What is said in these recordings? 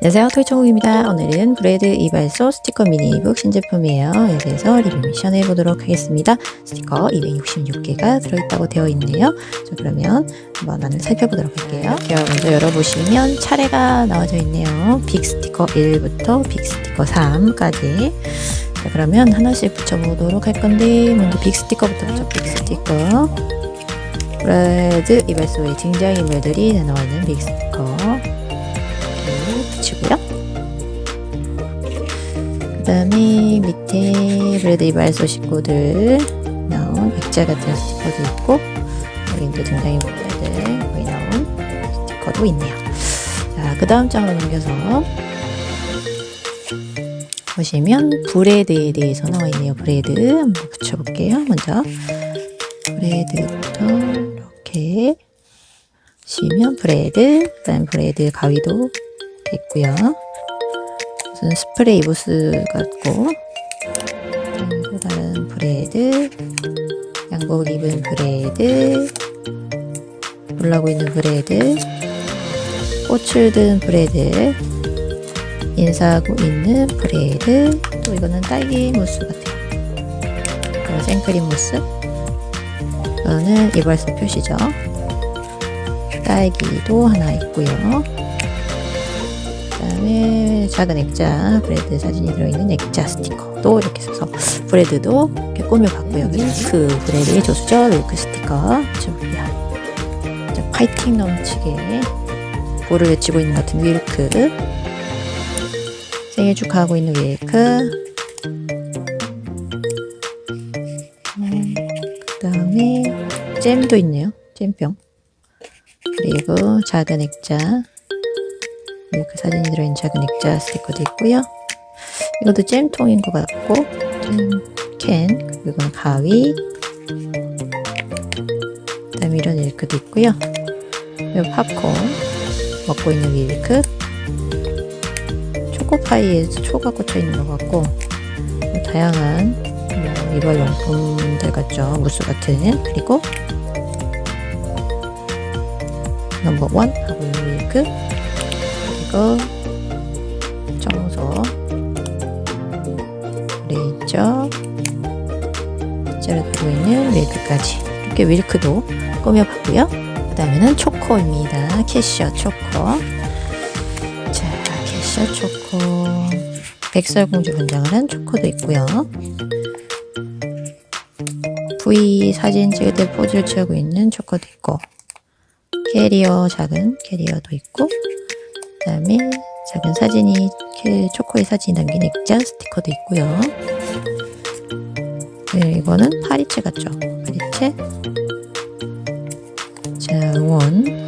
안녕하세요 토이청국입니다. 오늘은 브레드 이발소 스티커 미니북 신제품이에요. 여기에서 리뷰 미션 해보도록 하겠습니다. 스티커 266개가 들어있다고 되어 있네요. 자 그러면 한번 안을 살펴보도록 할게요. 자, 먼저 열어보시면 차례가 나와져 있네요. 빅 스티커 1부터 빅 스티커 3까지 자 그러면 하나씩 붙여보도록 할 건데 먼저 빅 스티커부터 붙여 빅 스티커 브레드 이발소의 등장인물들이 나와 있는 빅 스티커 그 다음에 밑에 브레드 이발 소 식구들 나온 액자 같은 스티커도 있고 여기 또 등장인 물들 거기 나온 스티커도 있네요. 자, 그 다음 장으로 넘겨서 보시면 브레드에 대해서 나와 있네요. 브레드 한번 붙여볼게요. 먼저 브레드부터 이렇게 보시면 브레드, 그다음 브레드 가위도 있고요. 무슨 스프레이 부스 같고 그리고 다른 브레드, 양복 입은 브레드, 물라고 있는 브레드, 꽃을 든 브레드, 인사하고 있는 브레드, 또 이거는 딸기 무스 같아요. 이거 생크림 무스. 이거는 이발소 표시죠. 딸기도 하나 있고요. 작은 액자 브레드 사진이 들어있는 액자 스티커도 이렇게 써서 브레드도 이렇게 꾸며봤고요. 밀크 브레드의 조수죠. 밀크 스티커. 자, 파이팅 넘치게 고를 외치고 있는 것 같은 밀크 생일 축하하고 있는 밀크 음, 그 다음에 잼도 있네요. 잼병. 그리고 작은 액자 밀크 사진이 들어있는 작은 액자 스티커도 있고요. 이것도 잼통인 것 같고 잼캔 그리고 이건 가위 그다음에 이런 밀크도 있고요. 그리고 팝콘 먹고 있는 밀크 초코파이에서 초가 꽂혀 있는 것 같고 다양한 뭐 이발용품들 같죠 무스 같은 그리고 넘버 원 하고 있는 밀크 그리고 청소 레이저 들고 있는 밀크까지 이렇게 밀크도 꾸며봤고요. 그 다음에는 초코입니다. 캐셔 초코. 자 캐셔 초코. 백설공주 분장을 한 초코도 있고요. V 사진 찍을 때 포즈를 취하고 있는 초코도 있고 캐리어 작은 캐리어도 있고 그 다음에 작은 사진이 캐- 초코의 사진이 담긴 액자 스티커도 있고요. 네, 이거는 파리채 같죠? 파리채. 자, 응원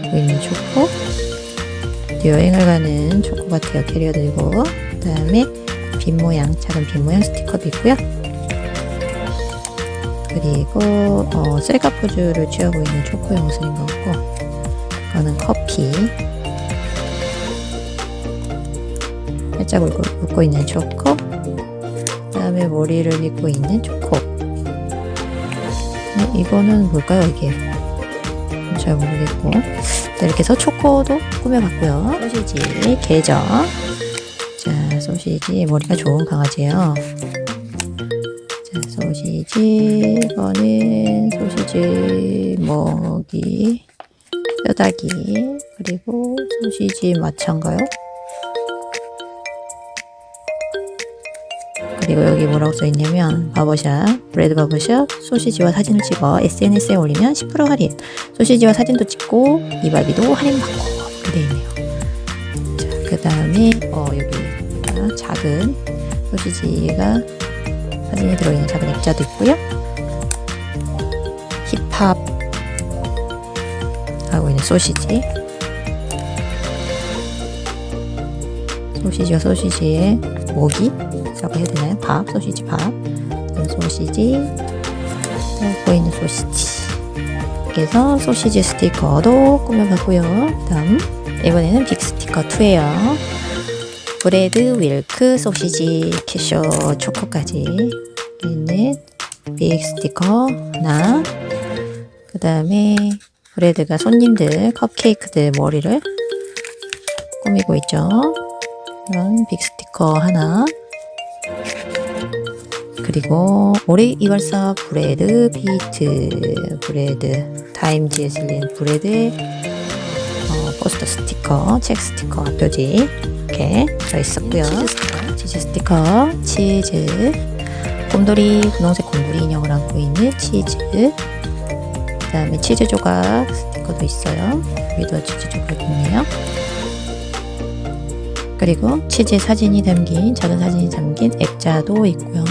하고 있는 초코. 여행을 가는 초코 같아요. 캐리어 들고. 그 다음에 빈 모양, 작은 빈 모양 스티커도 있고요. 그리고 어, 셀카 포즈를 취하고 있는 초코의 모습인 것 같고 이거는 커피 살짝 웃고 있는 초코. 그 다음에 머리를 빗고 있는 초코. 네, 이거는 뭘까요 이게? 잘 모르겠고. 자, 이렇게 해서 초코도 꾸며봤고요. 소시지 게저 자 소시지 머리가 좋은 강아지예요. 자 소시지 이거는 소시지 먹이 뼈다귀 그리고 소시지 마차인가요? 그리고 여기 뭐라고 써있냐면 바버샵 브레드 바버샵 소시지와 사진을 찍어 SNS에 올리면 10% 할인. 소시지와 사진도 찍고 이발비도 할인받고. 이렇게 있네요. 자 그 다음에 어 여기 작은 소시지가 사진이 들어있는 작은 액자도 있고요. 힙합 하고 있는 소시지. 소시지와 소시지의 모기 라고 해야 되나요? 밥, 소시지 밥. 그다음 소시지. 또 보이는 소시지. 이렇게 해서 소시지 스티커도 꾸며봤고요. 다음 이번에는 빅 스티커 2예요. 브레드, 윌크, 소시지, 캐셔, 초코까지. 있는 빅 스티커 하나. 그 다음에 브레드가 손님들 컵케이크들 머리를 꾸미고 있죠. 이런 빅 스티커 하나 그리고 오리 이발사 브레드 비트 브레드 타임지에 실린 브레드의 어, 포스터 스티커 책 스티커 표지 이렇게 들어있었고요. 치즈 스티커 치즈. 곰돌이 분홍색 곰돌이 인형을 안고 있는 치즈. 그 다음에 치즈 조각 스티커도 있어요. 여기도 치즈 조각 있네요 그리고 치즈 사진이 담긴 작은 사진이 담긴 액자도 있고요.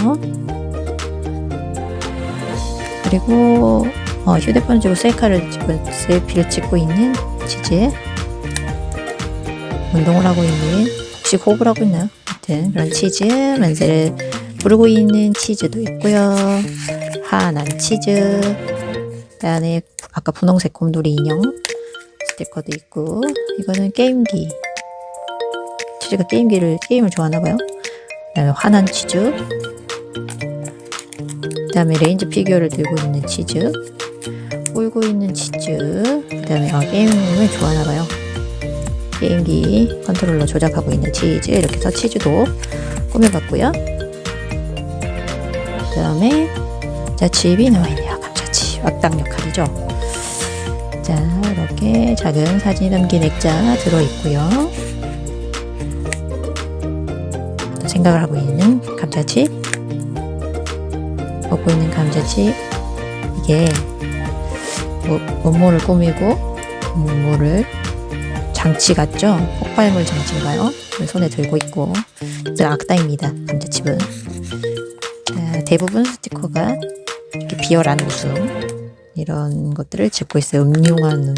그리고 어, 휴대폰을 주고 셀카를 찍고 셀피를 찍고 있는 치즈 운동을 하고 있는 혹시 호흡을 하고 있나요? 하여튼 그런 치즈 만세를 부르고 있는 치즈도 있고요. 하얀 치즈 그다음에 아까 분홍색 곰돌이 인형 스티커도 있고 이거는 게임기 치즈가 게임기를 게임을 좋아하나 봐요. 그다음에 화난 치즈. 그다음에 레인지 피규어를 들고 있는 치즈. 울고 있는 치즈. 그다음에 아, 게임을 좋아하나 봐요. 게임기 컨트롤러 조작하고 있는 치즈 이렇게 해서 치즈도 꾸며봤고요. 그다음에 감자칩이 나와 있네요. 감자칩 악당 역할이죠. 자 이렇게 작은 사진이 담긴 액자 들어있고요. 생각을 하고 있는 감자칩 먹고 있는 감자칩. 이게 뭐, 몸모를 꾸미고 몸모를 장치 같죠? 폭발물 장치인가요? 손에 들고 있고. 이제 악당입니다 감자칩은. 자, 대부분 스티커가 이렇게 비열한 웃음 이런 것들을 짓고 있어요. 음흉한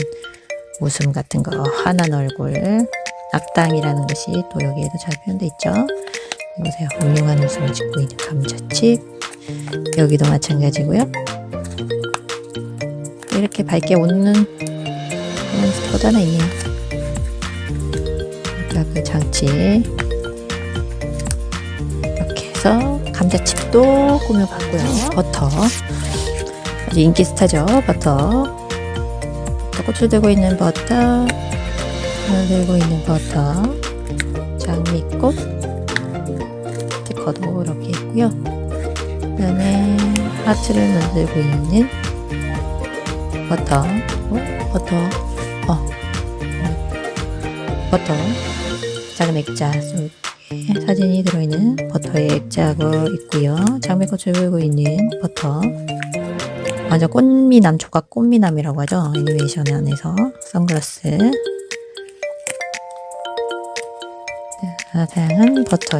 웃음 같은 거. 화난 얼굴. 악당이라는 것이 또 여기에도 잘 표현되어 있죠 보세요. 훌륭한 웃음을 짓고 있는 감자칩. 여기도 마찬가지고요. 이렇게 밝게 웃는 그런 스티커도 하나 있네요. 아까 그 장치. 이렇게 해서 감자칩도 꾸며봤고요. 버터. 아주 인기 스타죠. 버터. 버터 들고 있는 버터. 들고 있는 버터. 장미꽃. 스티커도 이렇게 있고요. 그 다음에 하트를 만들고 있는 버터, 어? 버터, 어, 버터, 작은 액자 사진이 들어있는 버터의 액자가 있고요. 장미꽃을 들고 있는 버터. 완전 꽃미남, 조각 꽃미남이라고 하죠. 애니메이션 안에서 선글라스. 다양한 버터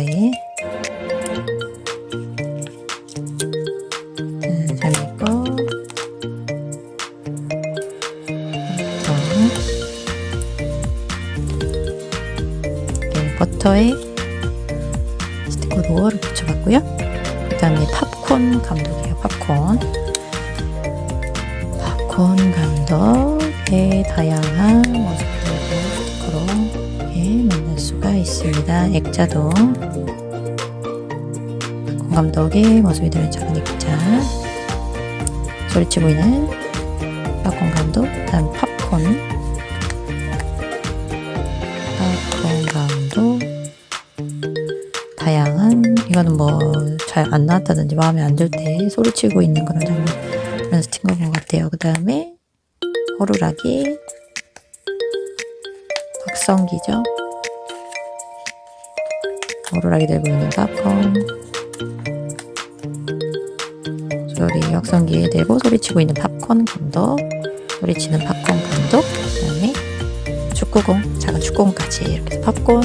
에 버터에 스티커 를 붙여봤고요. 그 다음에 팝콘 감독이에요. 팝콘. 팝콘 감독의 다양한 모습들을 스티커로 이렇게 만날 수가 있습니다. 액자도 팝콘 감독의 모습이 들은 작은 액자 소리치고 있는 팝콘 감독 다음 팝콘 잘 안 나왔다든지 마음에 안 들 때 소리치고 있는 그런 장면 그런 스티커인 것 같아요. 그 다음에 호루라기 확성기죠. 호루라기 들고 있는 팝콘 소리 확성기에 대고 소리치고 있는 팝콘 감독 소리치는 팝콘 감독 그 다음에 축구공 작은 축구공까지 이렇게 팝콘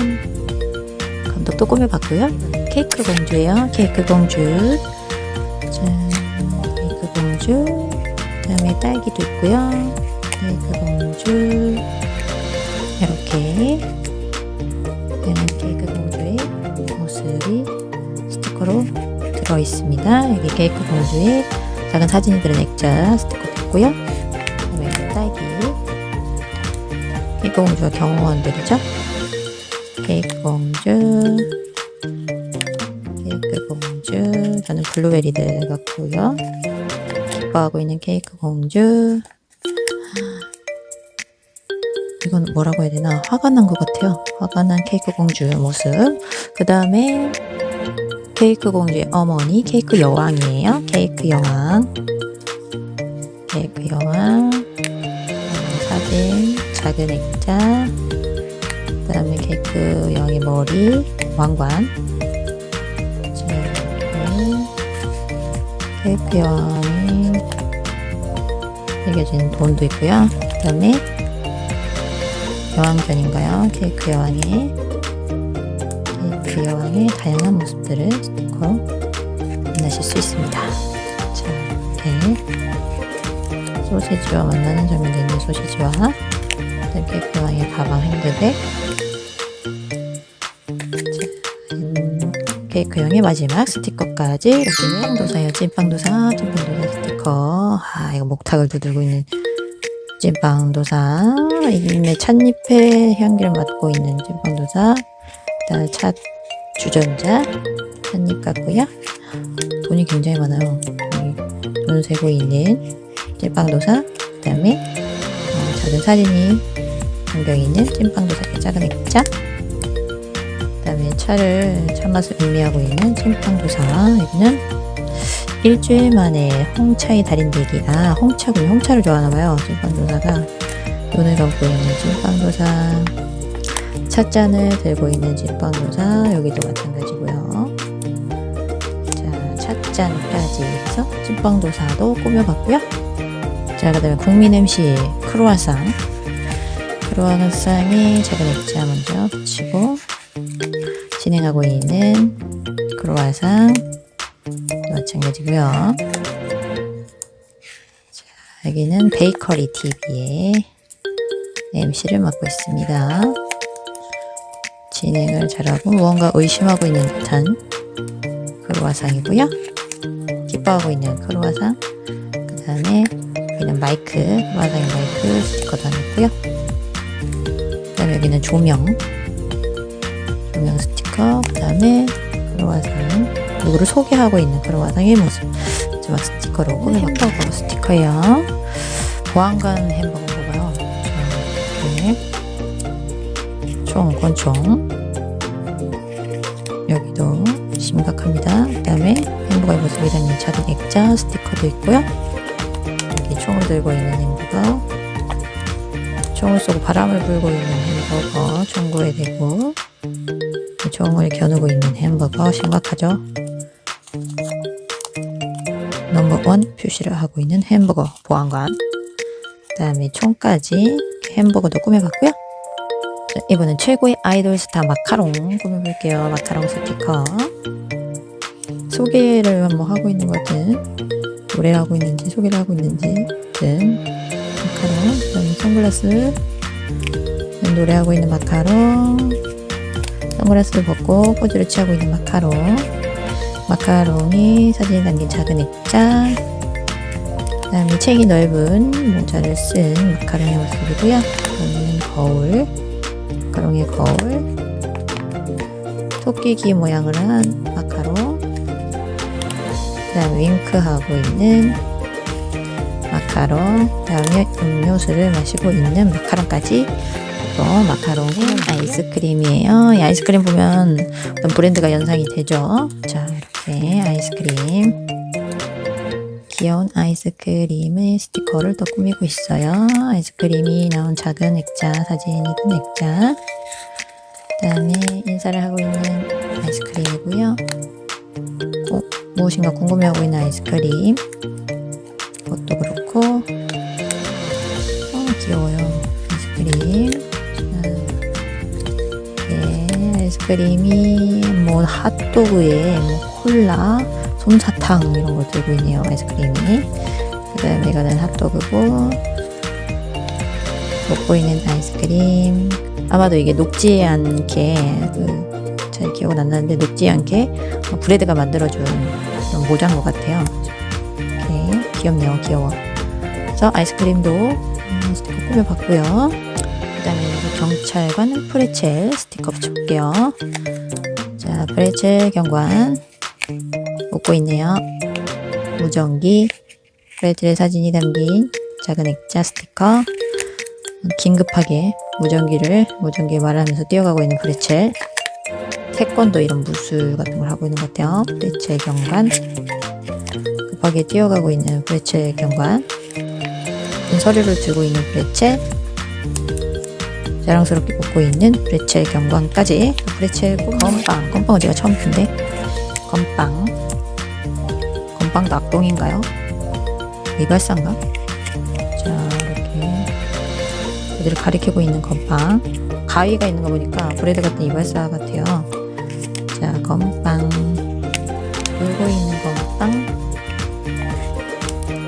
감독도 꾸며봤고요. 케이크 공주예요. 케이크 공주. 짠, 케이크 공주. 그 다음에 딸기도 있고요. 케이크 공주. 이렇게. 얘는 케이크 공주의 모습이 스티커로 들어 있습니다. 여기 케이크 공주의 작은 사진이 들은 액자 스티커도 있고요. 그다음에 딸기. 케이크 공주가 경호원들이죠. 케이크 공주. 블루베리들 같고요 기뻐하고 있는 케이크 공주 이건 뭐라고 해야 되나 화가 난 것 같아요. 화가 난 케이크 공주의 모습. 그 다음에 케이크 공주의 어머니 케이크 여왕이에요. 케이크 여왕. 케이크 여왕. 사진 작은 액자. 그 다음에 케이크 여왕의 머리 왕관. 케이크 여왕이 새겨진 돈도 있고요. 그 다음에 여왕견인가요? 케이크 여왕의 케이크 여왕의 다양한 모습들을 스티커 만나실 수 있습니다. 자, 이렇게 소시지와 만나는 장면도 있는 소시지와 케이크 여왕의 가방 핸드백 음, 케이크 여왕의 마지막 스티커까지 이렇게 도사요 찐빵도사 찐빵도사 스티커. 아 이거 목탁을 두들고 있는 찐빵도사. 이름에 찻잎의 향기를 맡고 있는 찐빵도사. 그다음에 찻 주전자 찻잎 같고요. 돈이 굉장히 많아요. 여기 돈 세고 있는 찐빵도사. 그 다음에 어, 작은 사진이 담겨 있는 찐빵도사의 작은 액자 차를 차 맛을 의미하고 있는 찐빵도사. 여기는 일주일 만에 홍차의 달인되기 아 홍차군요. 홍차를 좋아하나봐요 찐빵도사가. 눈을 감고 있는 찐빵도사. 찻잔을 들고 있는 찐빵도사 여기도 마찬가지고요. 자 찻잔까지 해서 찐빵도사도 꾸며봤고요. 자 그 다음에 국민 MC 크로아상. 크로아상이 작은 액자 먼저 붙이고 진행하고 있는 크로아상 마찬가지고요. 자, 여기는 베이커리 TV의 MC를 맡고 있습니다. 진행을 잘하고 무언가 의심하고 있는 듯한 크로아상이고요. 기뻐하고 있는 크로아상. 그 다음에 여기는 마이크, 크로아상의 마이크 스티커도 하나 있고요. 그 다음에 여기는 조명, 조명 스티커. 그 다음에 크로아상 누구를 소개하고 있는 크로와상의 모습. 마지막 스티커로 꾸민 햄버거 스티커예요. 보안관 햄버거인가 봐요. 자, 이렇게 총 권총. 여기도 심각합니다. 그 다음에 햄버거의 모습이 담긴 작은 액자 스티커도 있고요. 여기 총을 들고 있는 햄버거. 총을 쏘고 바람을 불고 있는 햄버거. 총구에 대고 총을 겨누고 있는 햄버거 심각하죠? 넘버 원 표시를 하고 있는 햄버거 보안관. 그 다음에 총까지 햄버거도 꾸며봤고요. 자, 이번엔 최고의 아이돌 스타 마카롱 꾸며볼게요. 마카롱 스티커. 소개를 한번 하고 있는 것 같은 노래를 하고 있는지 소개를 하고 있는지. 등 마카롱 그 다음에 선글라스. 노래하고 있는 마카롱 선글라스를 벗고 포즈를 취하고 있는 마카롱. 마카롱이 사진에 담긴 작은 액자. 그 다음에 책이 넓은 모자를 쓴 마카롱의 모습이고요. 이거는 거울. 마카롱의 거울. 토끼 귀 모양을 한 마카롱. 그 다음에 윙크하고 있는 마카롱. 그 다음에 음료수를 마시고 있는 마카롱까지 또 마카롱은 아이스크림이에요 이 아이스크림 보면 어떤 브랜드가 연상이 되죠 자 이렇게 아이스크림 귀여운 아이스크림의 스티커를 또 꾸미고 있어요. 아이스크림이 나온 작은 액자, 사진이 든 액자. 그 다음에 인사를 하고 있는 아이스크림이고요. 어, 무엇인가 궁금해하고 있는 아이스크림. 그것도 그렇고. 아이스크림이 뭐 핫도그에 뭐 콜라, 솜사탕 이런 거 들고 있네요 아이스크림이. 그 다음에 이거는 핫도그고 먹고 있는 아이스크림. 아마도 이게 녹지 않게 그 잘 기억은 안 나는데 녹지 않게 브레드가 만들어준 그런 모자인 것 같아요. 이렇게 귀엽네요 귀여워. 그래서 아이스크림도 음, 꾸며봤고요 그 다음에 경찰관 프레첼 스티커 붙여볼게요. 자 프레첼 경관 웃고 있네요. 무전기, 프레드의 사진이 담긴 작은 액자 스티커, 긴급하게 무전기를 무전기에 말하면서 뛰어가고 있는 브레첼 태권도 이런 무술 같은 걸 하고 있는 것 같아요. 브레첼 경관. 급하게 뛰어가고 있는 브레첼 경관. 서류를 들고 있는 브레첼 자랑스럽게 웃고 있는 브레첼 경관까지. 브레첼 건빵. 건빵은 제가 처음 푼데? 건빵. 건빵도 악동인가요? 이발사인가? 자 이렇게 그들을 가리키고 있는 건빵. 가위가 있는 거 보니까 브레드 같은 이발사 같아요. 자 건빵. 들고 있는 건빵.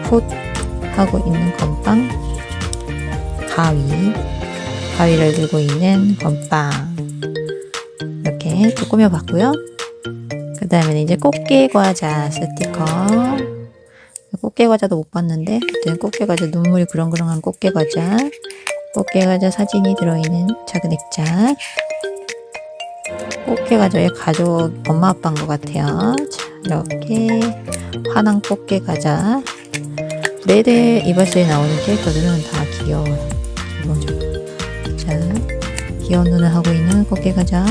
콧 하고 있는 건빵. 가위 가위를 들고 있는 건빵. 이렇게 또 꾸며봤고요. 그 다음에는 이제 꽃게 과자 스티커. 꽃게 과자도 못 봤는데 그때 꽃게 과자 눈물이 그렁그렁한 꽃게 과자. 꽃게 과자 사진이 들어있는 작은 액자. 꽃게 과자의 가족 엄마 아빠인 것 같아요. 자 이렇게 화난 꽃게 과자. 브레드 이발소에 나오는 캐릭터들은 다 귀여워요 귀여운 눈을 하고 있는 꽃게 과자.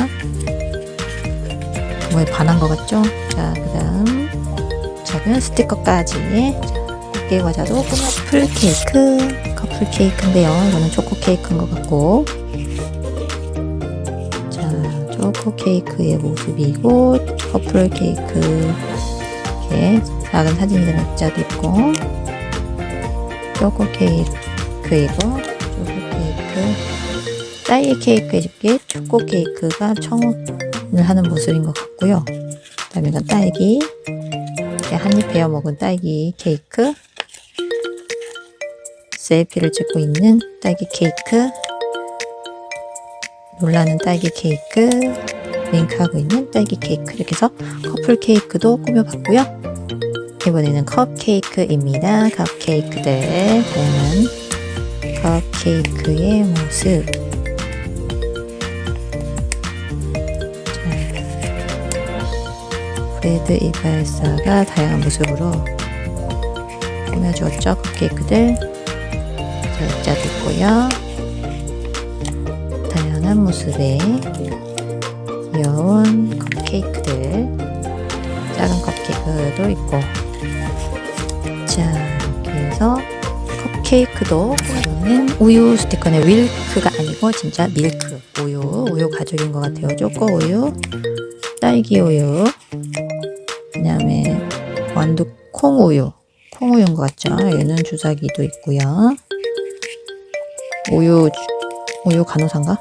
뭐에 반한 것 같죠? 자, 그 다음. 작은 스티커까지. 자, 꽃게 과자도 풀 케이크. 커플 케이크인데요. 이거는 초코 케이크인 것 같고. 자 초코 케이크의 모습이고 커플 케이크. 이렇게 작은 사진이 든 액자도 있고. 초코 케이크이고 초코 케이크 딸기 케이크에 초코 케이크가 청을 하는 모습인 것 같고요. 그 다음에 이건 딸기. 한입 베어 먹은 딸기 케이크. 셀피를 찍고 있는 딸기 케이크. 놀라는 딸기 케이크. 윙크하고 있는 딸기 케이크. 이렇게 해서 커플 케이크도 꾸며봤고요. 이번에는 컵케이크입니다. 컵케이크들. 다양한 컵케이크의 모습 브레드 이발사가 다양한 모습으로 꾸며주었죠. 컵케이크들 자, 액자도 있고요. 다양한 모습의 귀여운 컵케이크들 작은 컵케이크도 있고 자 이렇게 해서 컵케이크도 이거는 우유 스티커는 윌크가 아니고 진짜 밀크 우유 우유 가죽인 것 같아요 초코 우유 딸기 우유 콩우유. 콩우유인 것 같죠? 얘는 주사기도 있고요. 우유 주- 우유 간호사인가?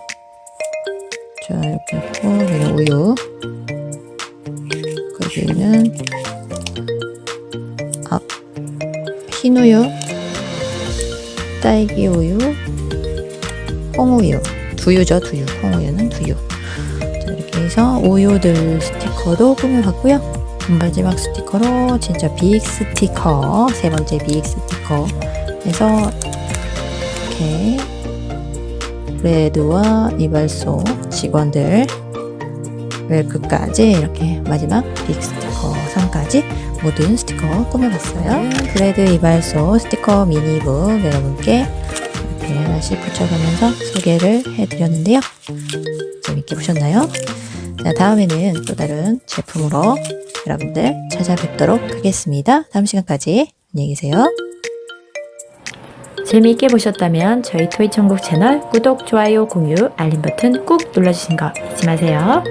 자 이렇게 있고 얘는 우유. 얘는 아 흰우유 딸기 우유 콩우유. 두유죠 두유. 콩우유는 두유. 자 이렇게 해서 우유들 스티커도 꾸며봤고요 마지막 스티커로 진짜 빅 스티커 세 번째 빅 스티커 해서 이렇게 브레드와 이발소 직원들 웰크까지 이렇게 마지막 빅 스티커 상까지 모든 스티커 꾸며봤어요. 브레드 이발소 스티커 미니북 여러분께 이렇게 하나씩 붙여가면서 소개를 해드렸는데요. 재밌게 보셨나요? 자, 다음에는 또 다른 제품으로 여러분들 찾아뵙도록 하겠습니다. 다음 시간까지 안녕히 계세요. 재미있게 보셨다면 저희 토이천국 채널 구독, 좋아요, 공유, 알림 버튼 꾹 눌러주신 거 잊지 마세요.